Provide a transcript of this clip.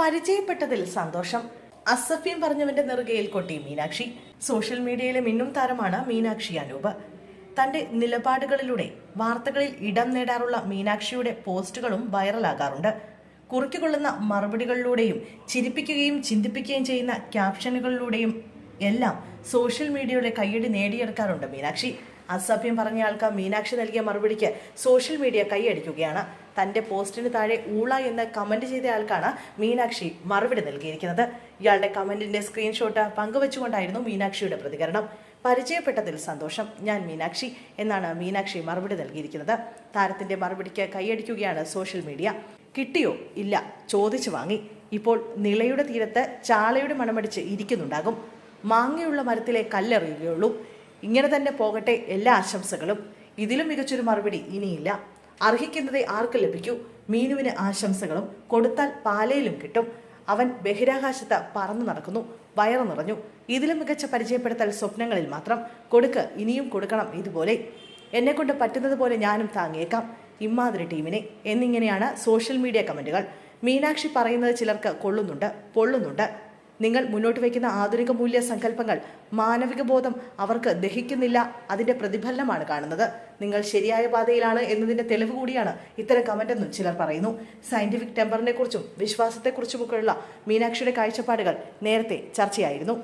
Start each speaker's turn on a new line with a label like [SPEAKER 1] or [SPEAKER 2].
[SPEAKER 1] പരിചയപ്പെട്ടതിൽ സന്തോഷം. അസഫ്യം പറഞ്ഞവന്റെ നെറുകയിൽ കൊട്ടി മീനാക്ഷി. സോഷ്യൽ മീഡിയയിലെ മിന്നും താരമാണ് മീനാക്ഷി അനൂപ്. തന്റെ നിലപാടുകളിലൂടെ വാർത്തകളിൽ ഇടം നേടാറുള്ള മീനാക്ഷിയുടെ പോസ്റ്റുകളും വൈറലാകാറുണ്ട്. കുറിക്കുകൊള്ളുന്ന മറുപടികളിലൂടെയും ചിരിപ്പിക്കുകയും ചിന്തിപ്പിക്കുകയും ചെയ്യുന്ന ക്യാപ്ഷനുകളിലൂടെയും എല്ലാം സോഷ്യൽ മീഡിയയുടെ കയ്യടി നേടിയെടുക്കാറുണ്ട് മീനാക്ഷി. അസഭ്യം പറഞ്ഞയാൾക്ക് മീനാക്ഷി നൽകിയ മറുപടിക്ക് സോഷ്യൽ മീഡിയ കൈയടിക്കുകയാണ്. തന്റെ പോസ്റ്റിന് താഴെ ഊള എന്ന് കമന്റ് ചെയ്ത ആൾക്കാണ് മീനാക്ഷി മറുപടി നൽകിയിരിക്കുന്നത്. ഇയാളുടെ കമന്റിന്റെ സ്ക്രീൻഷോട്ട് പങ്കുവച്ചുകൊണ്ടായിരുന്നു മീനാക്ഷിയുടെ പ്രതികരണം. പരിചയപ്പെട്ടതിൽ സന്തോഷം. ഞാൻ മീനാക്ഷി എന്നാണ് മീനാക്ഷി മറുപടി നൽകിയിരിക്കുന്നത്. താരത്തിന്റെ മറുപടിക്ക് കൈയടിക്കുകയാണ് സോഷ്യൽ മീഡിയ കിട്ടിയോ? ഇല്ല. ചോദിച്ചു വാങ്ങി. ഇപ്പോൾ നിളയുടെ തീരത്ത് ചാളയുടെ മണമടിച്ച് ഇരിക്കുന്നുണ്ടാകും. മാങ്ങയുള്ള മരത്തിലെ കല്ലെറിയുകയുള്ളൂ. ഇങ്ങനെ തന്നെ പോകട്ടെ എല്ലാ ആശംസകളും. ഇതിലും മികച്ചൊരു മറുപടി ഇനിയില്ല. അർഹിക്കുന്നതേ ആർക്ക് ലഭിക്കൂ? മീനുവിന് ആശംസകളും കൊടുത്താൽ പാലയിലും കിട്ടും. അവൻ ബഹിരാകാശത്ത് പറന്നു നടക്കുന്നു വയറു നിറഞ്ഞു. ഇതിലും മികച്ച പരിചയപ്പെടുത്തൽ സ്വപ്നങ്ങളിൽ മാത്രം. കൊടുക്ക് ഇനിയും കൊടുക്കണം ഇതുപോലെ. എന്നെ കൊണ്ട് പറ്റുന്നത് പോലെ ഞാനും താങ്ങിയേക്കാം. ഇമ്മാതിരി ടീമിനെ. എന്നിങ്ങനെയാണ് സോഷ്യൽ മീഡിയ കമന്റുകൾ മീനാക്ഷി പറയുന്നത് ചിലർക്ക് കൊള്ളുന്നുണ്ട് പൊള്ളുന്നുണ്ട്. നിങ്ങൾ മുന്നോട്ട് വയ്ക്കുന്ന ആധുനിക മൂല്യ സങ്കല്പങ്ങൾ മാനവിക ബോധം അവർക്ക് ദഹിക്കുന്നില്ല അതിന്റെ പ്രതിഫലനമാണ് കാണുന്നത്. നിങ്ങൾ ശരിയായ പാതയിലാണ് എന്നതിന്റെ തെളിവ് കൂടിയാണ് ഇത്തരം കമന്റ് എന്നും ചിലർ പറയുന്നു. സയന്റിഫിക് ടെമ്പറിനെ കുറിച്ചും വിശ്വാസത്തെക്കുറിച്ചുമൊക്കെയുള്ള മീനാക്ഷിയുടെ കാഴ്ചപ്പാടുകൾ നേരത്തെ ചർച്ചയായിരുന്നു.